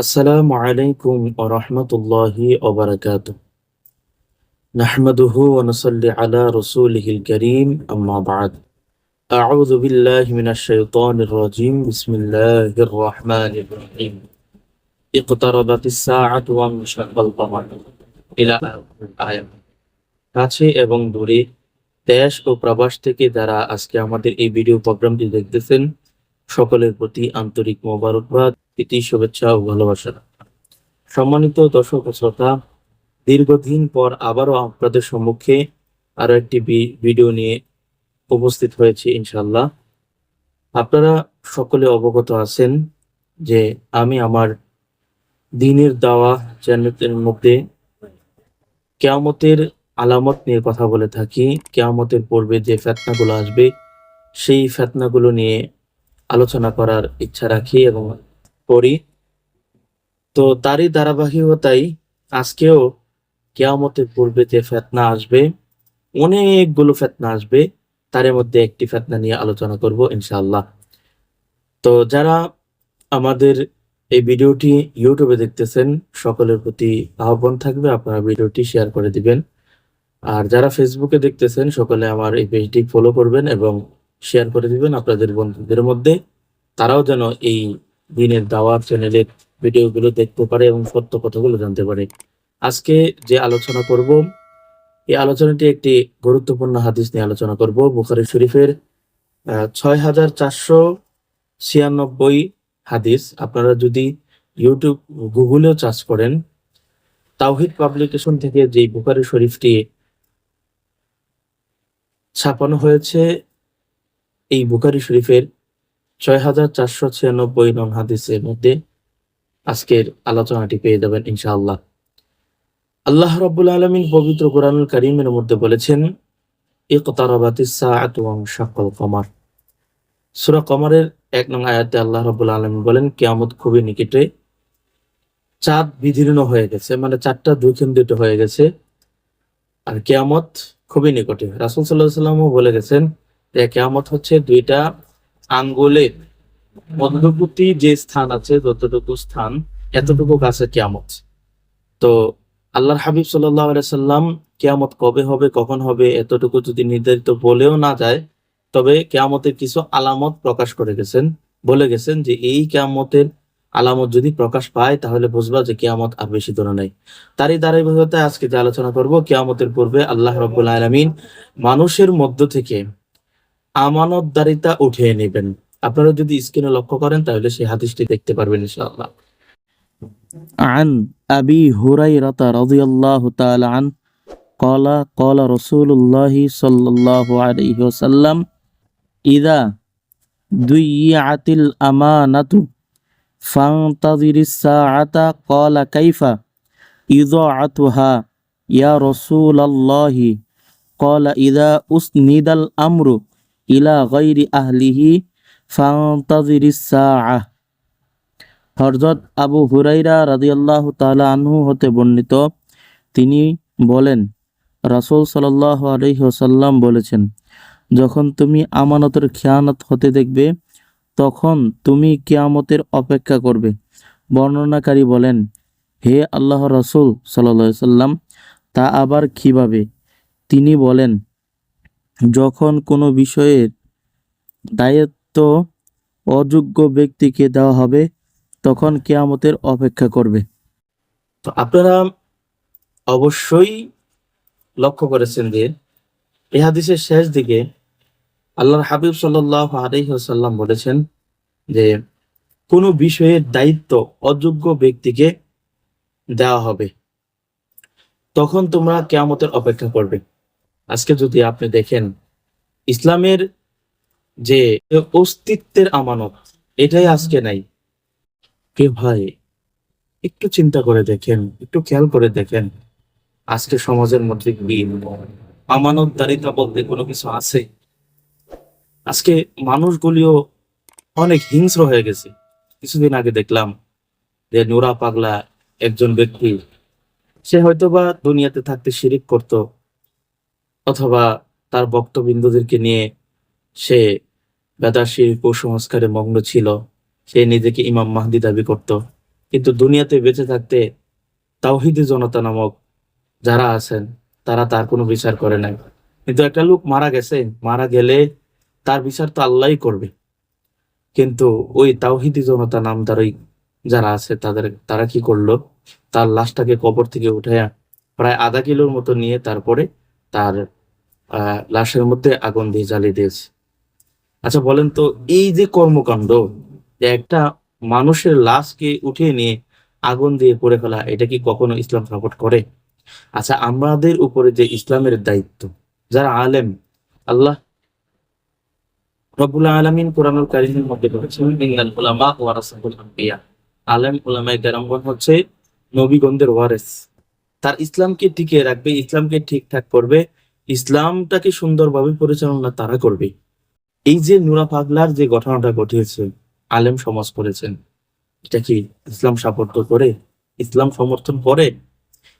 আসসালামু আলাইকুম ওয়া রাহমাতুল্লাহি ওয়া বারাকাতুহু। নাহমাদুহু ওয়া নুসাল্লি আলা রাসূলিহিল কারীম, আম্মা বা'দ। আউযু বিল্লাহি মিনাশ শাইতানির রাজীম, বিসমিল্লাহির রাহমানির রাহিম। ইকতারাবাতিস সাআতু ওয়া মুশাক্কাল কমার। ইলা কাছে এবং দূরে দেশ ও প্রবাস থেকে যারা আজকে আমাদের এই ভিডিও প্রোগ্রামটি দেখতেছেন সকলের প্রতি আন্তরিক মোবারকবাদ, প্রীতি, শুভেচ্ছা ও ভালোবাসা। সম্মানিত দর্শক শ্রোতা, দীর্ঘদিন পর আবারও আপনাদের সম্মুখে আরও একটি ভিডিও নিয়ে উপস্থিত হয়েছে ইনশাল্লাহ আপনারা সকলে অবগত আছেন যে আমি আমার দিনের দাওয়া চ্যানেলের মধ্যে কেয়ামতের আলামত নিয়ে কথা বলে থাকি। কেয়ামতের পূর্বে যে ফেতনাগুলো আসবে, সেই ফেতনাগুলো নিয়ে আলোচনা করার ইচ্ছা রাখি এবং করি। তো তারই ধারাবাহিকতাই আজকেও কেয়ামতের পূর্বে যে ফেতনা আসবে, অনেকগুলো ফেতনা আসবে, তার মধ্যে একটি ফেতনা নিয়ে আলোচনা করব ইনশাআল্লাহ। তো যারা আমাদের এই ভিডিওটি ইউটিউবে দেখতেছেন, সকলের প্রতি আহ্বান থাকবে, আপনারা ভিডিওটি শেয়ার করে দিবেন। আর যারা ফেসবুকে দেখতেছেন, সকলে আমার এই পেজটি ফলো করবেন এবং শেয়ার করে দিবেন আপনাদের বন্ধুদের মধ্যে। তারাও যেন এই দিনের দাওয়াত চ্যানেলের ভিডিওগুলো দেখতে পারে এবং সত্য কথাগুলো জানতে পারে। আজকে যে আলোচনা করব, এই আলোচনাটি একটি গুরুত্বপূর্ণ হাদিস নিয়ে আলোচনা করব। বুখারী শরীফের ছয় হাজার চারশো ছিয়ানব্বই হাদিস। আপনারা যদি ইউটিউব, গুগলেও চার্জ করেন, তাওহিদ পাবলিকেশন থেকে যে বুখারী শরীফটি ছাপানো হয়েছে এই বুখারী শরীফের ছয় হাজার চারশো ছিয়ানব্বই নং হাদিসের মধ্যে আজকের আলোচনাটি পেয়ে যাবেন ইনশাআল্লাহ। আল্লাহ রাব্বুল আলামিন পবিত্র কোরআনুল কারীমের মধ্যে বলেছেন কমার। সূরা কমারের এক নং আয়াতে আল্লাহ রাব্বুল আলামিন বলেন, কিয়ামত খুবই নিকটে চাঁদ বিদীর্ণ হয়ে গেছে মানে চারটা দুখণ্ডিত হয়ে গেছে, আর কিয়ামত খুবই নিকটে। রাসূল আলাইহি সাল্লামও বলে গেছেন কিয়ামত হচ্ছে দুইটা আঙ্গুলের মধ্যবর্তী যে স্থান আছে, যতটুকু স্থান, এতটুকু কাছে কিয়ামত। তো আল্লাহর হাবিব সাল্লাম কিয়ামত কবে হবে, কখন হবে, এতটুকু যদি নির্ধারিত বলেও না যায়, তবে কেয়ামতের কিছু আলামত প্রকাশ করে গেছেন, বলে গেছেন যে এই কেয়ামতের আলামত যদি প্রকাশ পায়, তাহলে বুঝবা যে কেয়ামত আর বেশি দূরে নাই। তারই ধারাবাহিকতায় আজকে যে আলোচনা করব, কেয়ামতের পূর্বে আল্লাহ রব্বুল আলামিন মানুষের মধ্য থেকে আমানতদারিতা উঠিয়ে নেবেন আপনারা যদি স্ক্রিনে লক্ষ্য করেন তাহলে সেই হাদিসটি দেখতে পারবেন ইনশাআল্লাহ عن أبي هريرة رضي الله تعالى عنه قال قال رسول الله صلى الله عليه وسلم إذا ضيعت الأمانة فانتظر الساعة قال كيف إضاعتها يا رسول الله قال إذا أسند الأمر ইলা গৈরি আহলিহি সাআহ। হরজত আবু হুরাইরা রাদিয়াল্লাহ তালা আনহু হতে বর্ণিত, তিনি বলেন, রাসুল সাল্লাহ আলহিহসাল্লাম বলেছেন, যখন তুমি আমানতের খেয়ানত হতে দেখবে, তখন তুমি কিয়ামতের অপেক্ষা করবে। বর্ণনাকারী বলেন, হে আল্লাহ রসুল সাল্লা সাল্লাম তা আবার কীভাবে? তিনি বলেন যখন কোনো বিষয়ের দায়িত্ব অযোগ্য ব্যক্তিকে দেওয়া হবে, তখন কেয়ামতের অপেক্ষা করবে। তো আপনারা অবশ্যই লক্ষ্য করেছেন যে, এই শেষ দিকে আল্লাহর হাবিব সাল্লাহ আলহিহাল্লাম বলেছেন যে, কোনো বিষয়ের দায়িত্ব অযোগ্য ব্যক্তিকে দেওয়া হবে, তখন তোমরা কেয়ামতের অপেক্ষা করবে। আজকে যদি আপনি দেখেন, ইসলামের যে অস্তিত্বের আমানত, এটাই আজকে নাই। কে ভাই, একটু চিন্তা করে দেখেন, একটু খেয়াল করে দেখেন, আজকে সমাজের মধ্যে কি? আমানতদারিতা বলতে কোনো কিছু আছে? আজকে মানুষগুলিও অনেক হিংস্র হয়ে গেছে। কিছুদিন আগে দেখলাম যে নোরা পাগলা একজন ব্যক্তি, সে হয়তোবা দুনিয়াতে থাকতে শিরিক করত অথবা তার বক্তবিন্দুদেরকে নিয়ে সে বেদাশির কুসংস্কারে মগ্ন ছিল, সে নিজেকে ইমাম মাহদি দাবি করত। কিন্তু দুনিয়াতে বেঁচে থাকতে তাওহিদি জনতা নামক যারা আছেন, তারা তার কোনো বিচার করে নাই। কিন্তু একটা লোক মারা গেছে, মারা গেলে তার বিচার তো আল্লাহই করবে। কিন্তু ওই তাওহিদি জনতা নামদারই যারা আছে, তাদের, তারা কি করল? তার লাশটাকে কবর থেকে উঠে প্রায় আধা কিলোর মতো নিয়ে তারপরে তার লাশের মধ্যে আগুন দিয়ে জ্বালিয়ে দিয়েছে। আচ্ছা বলেন তো, এই যে কর্মকাণ্ড, যে একটা মানুষের লাশকে উঠিয়ে নিয়ে আগুন দিয়ে পড়ে ফেলা, এটা কি কখনো ইসলাম সাপোর্ট করে? আচ্ছা আমাদের উপরে যে ইসলামের দায়িত্ব, যারা আলেম, আল্লাহ রব্বুল আলামিন কোরআনুল কারীমের মধ্যে আলেম, উলামায়ে কেরামগণ হচ্ছে নবীগণদের ওয়ারেস। তার ইসলামকে টিকিয়ে রাখবে, ইসলামকে ঠিকঠাক করবে, ইসলামটাকে সুন্দরভাবে পরিচালনা তারা করবে। এই যে নুরা পাগলার যে ঘটনাটা ঘটিয়েছে, আলেম সমাজ করেছেন এটা কি ইসলাম সাপোর্ট করে, ইসলাম সমর্থন করে?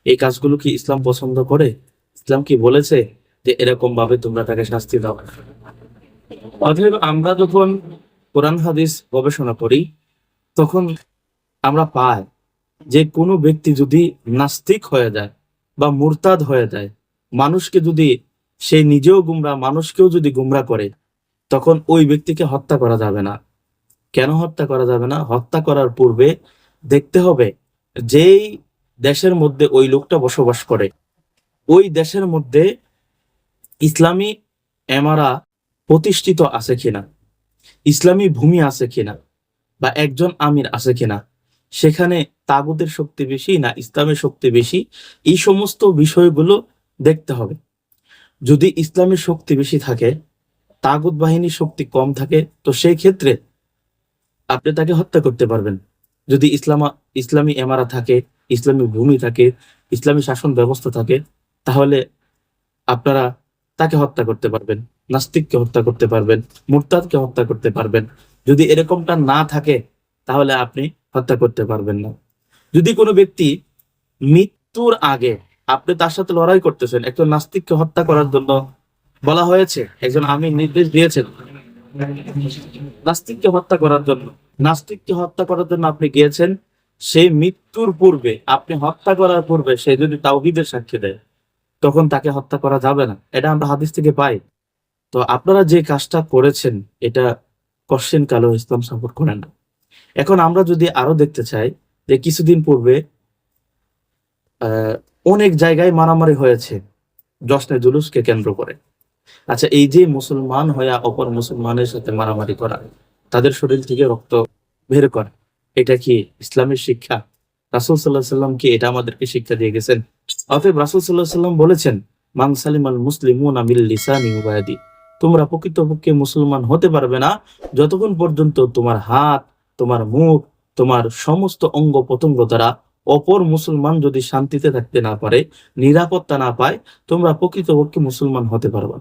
এই কাজগুলো কি ইসলাম পছন্দ করে? ইসলাম কি বলেছে যে এরকম ভাবে তোমরা তাকে শাস্তি দাও? অতএব আমরা যখন কোরআন, হাদিস গবেষণা করি, তখন আমরা পাই যে কোনো ব্যক্তি যদি নাস্তিক হয়ে যায় বা মুরতাদ হয়ে যায়, মানুষকে যদি সে নিজেও গুমরা, মানুষকেও যদি গুমরা করে, তখন ওই ব্যক্তিকে হত্যা করা যাবে না। কেন হত্যা করা যাবে না? হত্যা করার পূর্বে দেখতে হবে, যেই দেশের মধ্যে ওই লোকটা বসবাস করে, ওই দেশের মধ্যে ইসলামী এমারা প্রতিষ্ঠিত আছে কিনা? ইসলামী ভূমি আছে কিনা? বা একজন আমির আছে কিনা? সেখানে তাগুদের শক্তি বেশি না ইসলামের শক্তি বেশি। এই সমস্ত বিষয়গুলো দেখতে হবে। যদি ইসলামের শক্তি বেশি থাকে তাগুদ বাহিনীর শক্তি কম থাকে, তো সেই ক্ষেত্রে আপনি তাকে হত্যা করতে পারবেন। যদি ইসলামা, ইসলামী এমারা থাকে, ইসলামী ভূমি থাকে, ইসলামী শাসন ব্যবস্থা থাকে, তাহলে আপনারা তাকে হত্যা করতে পারবেন, নাস্তিককে হত্যা করতে পারবেন, মুরতাদকে হত্যা করতে পারবেন। যদি এরকমটা না থাকে, তাহলে আপনি হত্যা করতে পারবেন না। যদি কোনো ব্যক্তি মৃত্যুর আগে আপনি তার সাথে লড়াই করতেছেন, একজন নাস্তিককে হত্যা করার জন্য বলা হয়েছে, একজন আমি নির্দেশ দিয়েছেন, নাস্তিককে হত্যা করার জন্য, নাস্তিককে হত্যা করার জন্য আপনি গিয়েছেন, সেই মৃত্যুর পূর্বে, আপনি হত্যা করার পূর্বে সে যদি তাওহীদের সাক্ষী দেয়, তখন তাকে হত্যা করা যাবে না। এটা আমরা হাদিস থেকে পাই। তো আপনারা যে কাজটা করেছেন, এটা কশ্চিন কালো ইসলাম সাপোর্ট করেন না। এখন আমরা যদি আরও দেখতে চাই যে কিছুদিন পূর্বে অনেক জায়গায় মারামারি হয়েছে জশ্নে জুলুসকে কেন্দ্র করে। আচ্ছা এই যে মুসলমান হয়ে অপর মুসলমানের সাথে মারামারি করা, তাদের শরীর থেকে রক্ত বের করা, এটা কি ইসলামের শিক্ষা? রাসুল সাল্লাহ সাল্লাম কি এটা আমাদেরকে শিক্ষা দিয়ে গেছেন? অতএব রাসুল সাল্লাহ সাল্লাম বলেছেন, মান সালিম আল মুসলিমুন তোমরা প্রকৃতপক্ষে মুসলমান হতে পারবে না যতক্ষণ পর্যন্ত তোমার হাত তোমার মুখ, তোমার সমস্ত অঙ্গ প্রত্যঙ্গ দ্বারা অপর মুসলমান যদি শান্তিতে থাকতে না পারে, নিরাপত্তা না পায়, তোমরা প্রকৃতপক্ষে মুসলমান হতে পারবে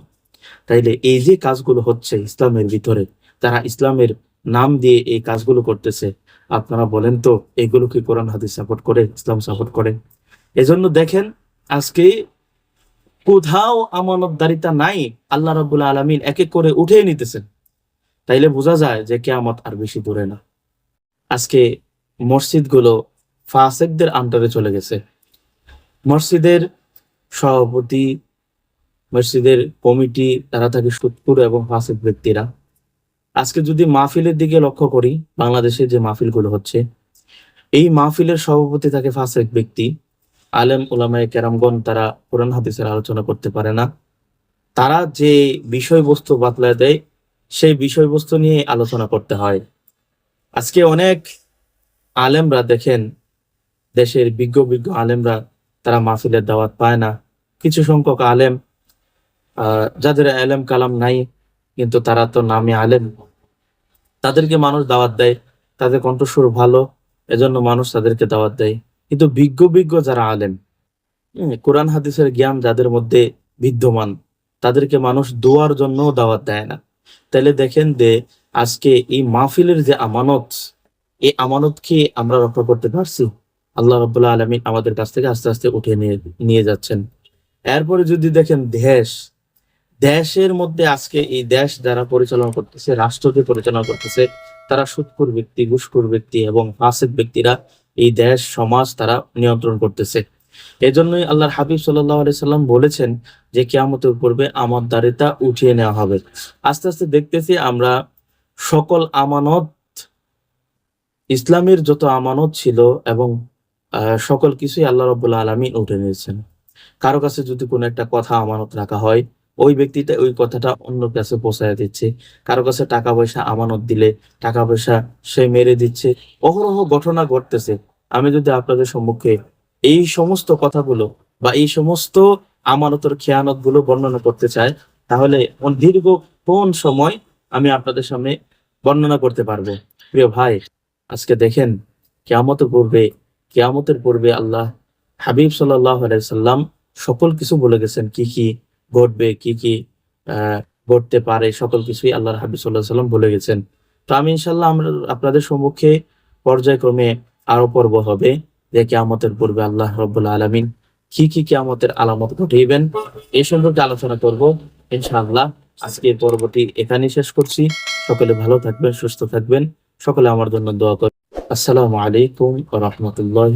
তাইলে এই যে কাজগুলো হচ্ছে ইসলামের ভিতরে, তারা ইসলামের নাম দিয়ে এই কাজগুলো করতেছে। আপনারা বলেন তো, এগুলো কি কোরআন, হাদিস সাপোর্ট করে, ইসলাম সাপোর্ট করে? এজন্য দেখেন, আজকে কোথাও আমানতদারিতা নাই, আল্লাহ রাবুল আলমিন এক এক করে উঠে নিতেছেন। তাইলে বোঝা যায় যে কেয়ামত আর বেশি দূরে না। আজকে মসজিদগুলো ফাসেকদের আন্ডারে চলে গেছে। মসজিদের সভাপতি, মসজিদের কমিটি, তারা থাকে সুৎপুর এবং ফাসেক ব্যক্তিরা। আজকে যদি মাহফিলের দিকে লক্ষ্য করি, বাংলাদেশে যে মাহফিলগুলো হচ্ছে, এই মাহফিলের সভাপতি থাকে ফাসেক ব্যক্তি। আলেম ওলামায়ে কেরামগণ তারা কোরআন হাদিসের আলোচনা করতে পারে না। তারা যে বিষয়বস্তু বাতলায় দেয়, সেই বিষয়বস্তু নিয়ে আলোচনা করতে হয়। আজকে অনেক আলেমরা দেখেন, দেশের বিজ্ঞ বিজ্ঞ আলেমরা তারা মাহফিলের দাওয়াত পায় না। কিছু সংখ্যক আলেম যাদের আলেম কালাম নাই, কিন্তু তারা তো নামে আলেম। তাদেরকে মানুষ দাওয়াত দেয়, তাদের কণ্ঠস্বর ভালো, এজন্য মানুষ তাদেরকে দাওয়াত দেয়। কিন্তু বিজ্ঞ বিজ্ঞ যারা আলেম কোরআন হাদিসের জ্ঞান যাদের মধ্যে বিদ্যমান, তাদেরকে মানুষ দোয়ার জন্য দাওয়াত দেয় না। তাহলে দেখেন যে আজকে এই মাহফিলের যে আমানত, এই আমানত কি আমরা রক্ষা করতে পারছি। আল্লাহ রাবুল্লাহ আলমী আমাদের কাছ থেকে আস্তে আস্তে উঠে নিয়ে নিয়ে যাচ্ছেন। এরপরে যদি দেখেন দেশ, দেশের মধ্যে আজকে এই দেশ যারা পরিচালনা করতেছে, রাষ্ট্রকে পরিচালনা করতেছে, তারা সুৎখুর ব্যক্তি, ঘুষখোর ব্যক্তি এবং ফাসেক ব্যক্তিরা এই দেশ, সমাজ তারা নিয়ন্ত্রণ করতেছে। এজন্যই আল্লাহর হাবিব সাল্লাহ সাল্লাম বলেছেন যে, কেয়ামতের পূর্বে আমানতদারিতা উঠিয়ে নেওয়া হবে। আস্তে আস্তে দেখতেছি আমরা সকল আমানত, ইসলামের যত আমানত ছিল এবং সকল কিছুই আল্লাহ রব্বুল্লা আলমিন উঠে নিয়েছেন। কারও কাছে যদি কোনো একটা কথা আমানত রাখা হয়, ওই ব্যক্তিটা ওই কথাটা অন্য কাছে পৌঁছায় দিচ্ছে। কারও কাছে টাকা পয়সা আমানত দিলে, টাকা পয়সা সে মেরে দিচ্ছে। অহরহ ঘটনা ঘটতেছে। আমি যদি আপনাদের সম্মুখে এই সমস্ত কথাগুলো বা এই সমস্ত আমানতের খেয়ানতগুলো বর্ণনা করতে চাই, তাহলে দীর্ঘ কোন সময় আমি আপনাদের সামনে বর্ণনা করতে পারব। প্রিয় ভাই, আজকে দেখেন, কেয়ামতের পূর্বে কেয়ামতের পূর্বে আল্লাহ হাবিব সাল্লাম সকল কিছু বলে গেছেন, কি কি ঘটবে, কি কি ঘটতে পারে, সকল কিছুই আল্লাহ হাবিব সাল্লাহ সাল্লাম বলে গেছেন। তো আমি ইনশাল্লাহ আমরা আপনাদের সম্মুখে পর্যায়ক্রমে আরও পর্ব হবে, যে কেয়ামতের পূর্বে আল্লাহ রব্বুল আলমিন কি কি কেয়ামতের আলামত ঘটিবেন এই সম্পর্কে আলোচনা করব, ইনশাআল্লাহ। আজকের পর্বটি এখানে শেষ করছি। সকলে ভালো থাকবেন, সুস্থ থাকবেন। সকলে আমার জন্য দোয়া করবেন। আসসালামু আলাইকুম রহমতুল্লাহ